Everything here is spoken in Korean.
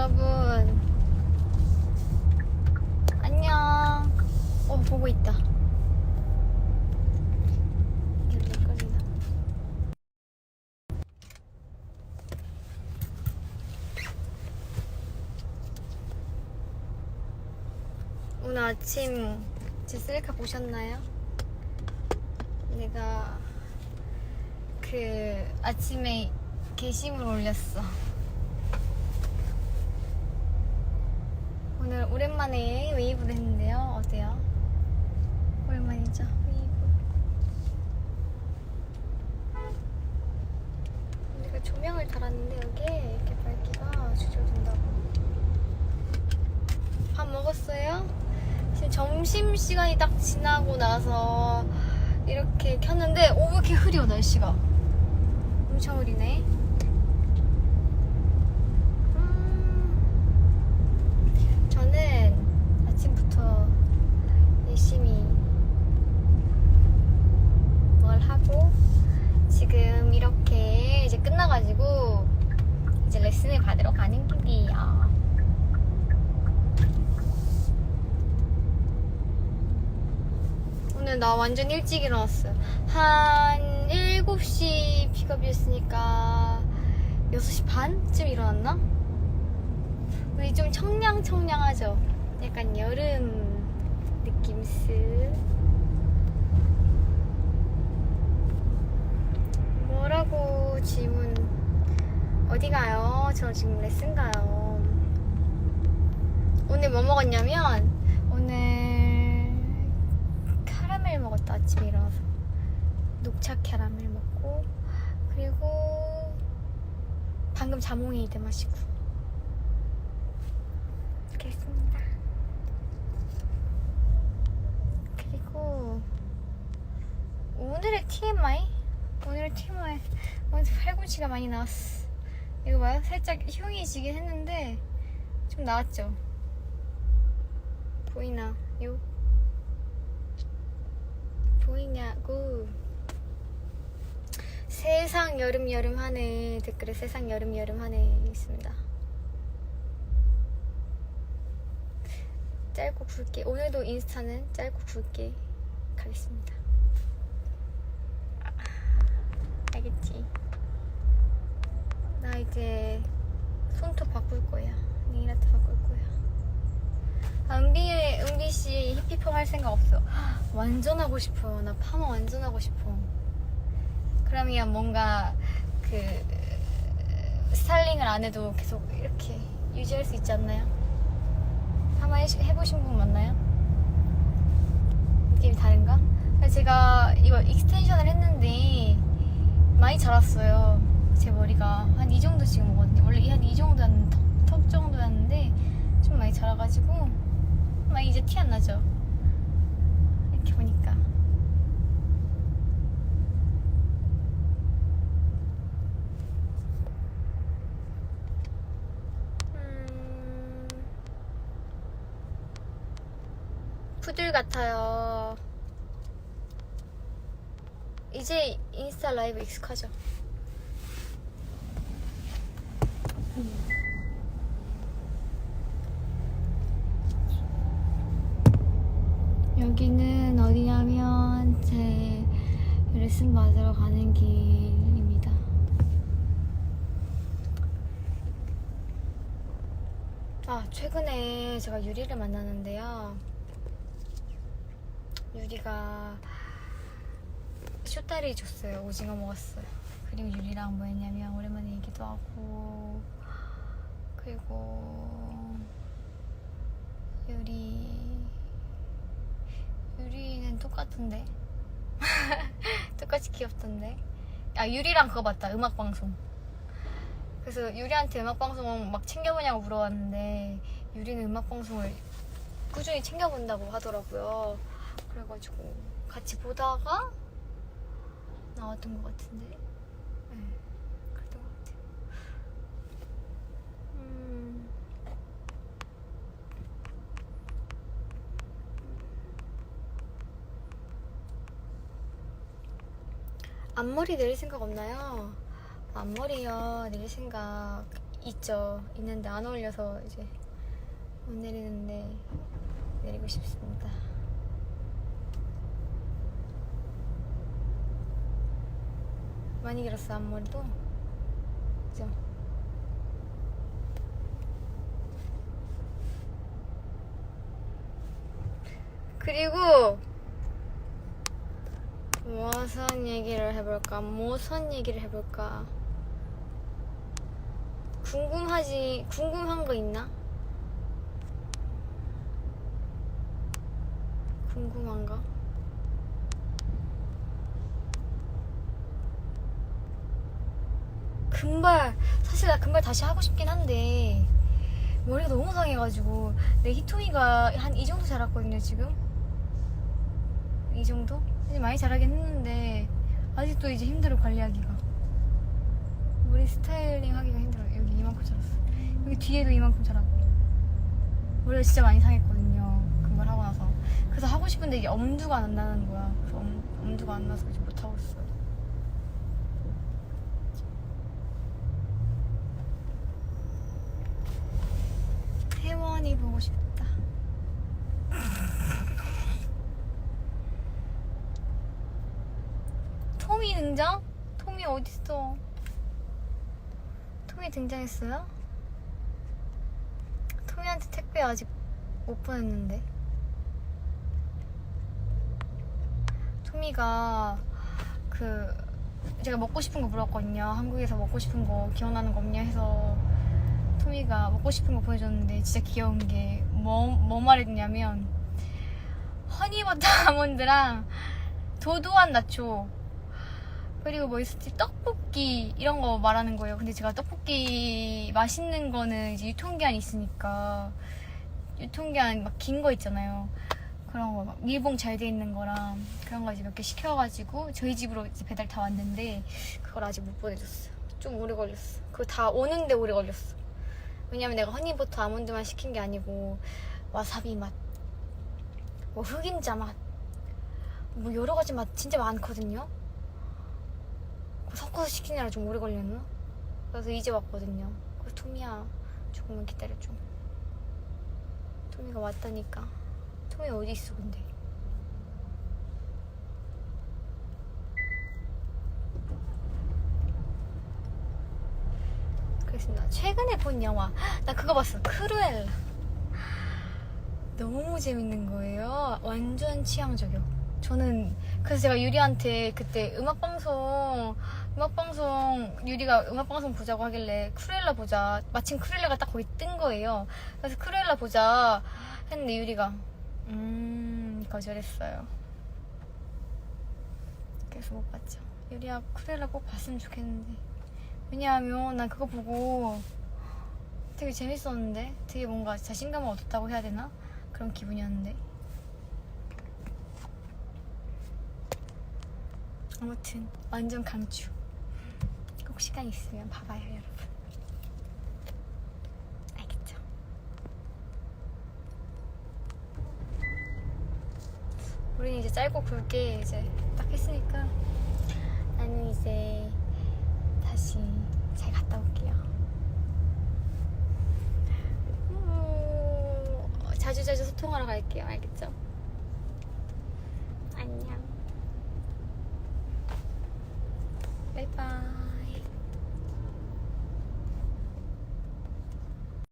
여러분 안녕. 어 보고 있다. 오늘 아침 제 셀카 보셨나요? 내가 그 아침에 게시물 올렸어. 오늘 오랜만에 웨이브를 했는데요. 어때요? 오랜만이죠? 웨이브. 내가 조명을 달았는데 여기에 이렇게 밝기가 조절된다고. 밥 먹었어요? 지금 점심 시간이 딱 지나고 나서 이렇게 켰는데 오 왜 이렇게 흐려 날씨가 엄청 흐리네. 음, 저는 아침부터 열심히 뭘 하고 지금 이렇게 이제 끝나가지고 이제 레슨을 받으러 가는 길이에요. 오늘 나 완전 일찍 일어났어요. 한 7시 픽업이었으니까 6시 반쯤 일어났나? 우리 좀 청량청량하죠? 약간 여름 느낌스. 뭐라고 질문 어디 가요? 저 지금 레슨 가요. 오늘 뭐 먹었냐면 먹었다 아침에 일어나서 녹차 캐러멜 먹고 그리고 방금 자몽에이드 마시고 그랬습니다. 그리고 오늘의 TMI 오늘의 TMI 오늘 팔꿈치가 많이 나왔어. 이거 봐요? 살짝 흉이 지긴 했는데 좀 나왔죠? 보이나? 요 보이냐고. 세상 여름 여름 하네. 댓글에 세상 여름 여름 하네. 있습니다. 짧고 굵게. 오늘도 인스타는 짧고 굵게 가겠습니다. 아, 알겠지? 나 이제 손톱 바꿀 거야. 네일 아트 바꿀 거야. 아, 은비, 은비 씨 히피펌 할 생각 없어. 완전 하고 싶어. 나 파마 완전 하고 싶어. 그러면 뭔가 그 스타일링을 안 해도 계속 이렇게 유지할 수 있지 않나요? 파마 해, 해보신 분 맞나요? 느낌이 다른가? 제가 이거 익스텐션을 했는데 많이 자랐어요. 제 머리가 한 이 정도 지금 먹었는데 원래 한 이 정도였는 턱, 턱 정도였는데 좀 많이 자라가지고 막 이제 티 안 나죠? 이렇게 보니까. 음, 푸들 같아요. 이제 인스타 라이브 익숙하죠? 여기는 어디냐면 제 레슨 받으러 가는 길입니다. 아, 최근에 제가 유리를 만났는데요. 유리가 쇼다리 줬어요. 오징어 먹었어요. 그리고 유리랑 뭐 했냐면 오랜만에 얘기도 하고 그리고 유리 유리는 똑같은데? 똑같이 귀엽던데? 아 유리랑 그거 봤다. 음악 방송. 그래서 유리한테 음악 방송 막 챙겨보냐고 물어봤는데 유리는 음악 방송을 꾸준히 챙겨본다고 하더라고요. 그래가지고 같이 보다가 나왔던 것 같은데 네 그랬던 것 같아요 음 앞머리 내릴 생각 없나요? 앞머리요 내릴 생각 있죠. 있는데 안 어울려서 이제 못 내리는데 내리고 싶습니다. 많이 길었어 앞머리도. 그죠? 그리고 무슨 얘기를 해볼까? 무슨 얘기를 해볼까? 궁금하지 궁금한 거 있나? 궁금한가? 금발 사실 나 금발 다시 하고 싶긴 한데 머리가 너무 상해가지고 내 히토미가 한 이 정도 자랐거든요 지금 이 정도? 이제 많이 자라긴 했는데 아직도 이제 힘들어 관리하기가. 머리 스타일링 하기가 힘들어. 여기 이만큼 자랐어. 여기 뒤에도 이만큼 자랐고. 머리가 진짜 많이 상했거든요 금발 하고 나서. 그래서 하고 싶은데 이게 엄두가 안 나는 거야. 그래서 엄, 엄두가 안 나서 이제 못하고 있어. 혜원이 보고 싶다 톰이 등장? 톰이 어딨어? 톰이 등장했어요? 톰이한테 택배 아직 못 보냈는데. 톰이가 그 제가 먹고 싶은 거 물었거든요. 한국에서 먹고 싶은 거 기억나는 거 없냐 해서 토미가 먹고 싶은 거 보내줬는데 진짜 귀여운 게뭐뭐 말했냐면 허니버터 아몬드랑 도도한 나초 그리고 뭐 있었지 떡볶이 이런 거 말하는 거예요. 근데 제가 떡볶이 맛있는 거는 이제 유통기한이 있으니까 유통기한 막 긴 거 있잖아요. 그런 거 막 밀봉 잘 돼 있는 거랑 그런 거 이제 몇 개 시켜가지고 저희 집으로 이제 배달 다 왔는데 그걸 아직 못 보내줬어요. 좀 오래 걸렸어. 그거 다 오는데 오래 걸렸어. 왜냐면 내가 허니버터 아몬드만 시킨 게 아니고 와사비 맛, 뭐 흑임자 맛, 뭐 여러 가지 맛 진짜 많거든요. 섞어서 시키느라 좀 오래 걸렸나? 그래서 이제 왔거든요. 그래서 토미야 조금만 기다려줘. 토미가 왔다니까. 토미 어디 있어 근데? 나 최근에 본 영화 나 그거 봤어 크루엘라 너무 재밌는 거예요 완전 취향 저격 저는 그래서 제가 유리한테 그때 음악 방송 음악방송 유리가 음악방송 보자고 하길래 크루엘라 보자. 마침 크루엘라가 딱 거기 뜬 거예요. 그래서 크루엘라 보자 했는데 유리가 음 거절했어요. 그래서 못 봤죠. 유리야 크루엘라 꼭 봤으면 좋겠는데. 왜냐하면 난 그거 보고 되게 재밌었는데? 되게 뭔가 자신감을 얻었다고 해야 되나? 그런 기분이었는데. 아무튼 완전 강추 꼭 시간 있으면 봐봐요 여러분 알겠죠? 우린 이제 짧고 굵게 이제 딱 했으니까 나는 이제 다시 잘 갔다 올게요. 음, 자주 자주 소통하러 갈게요. 알겠죠? 안녕. 바이바이.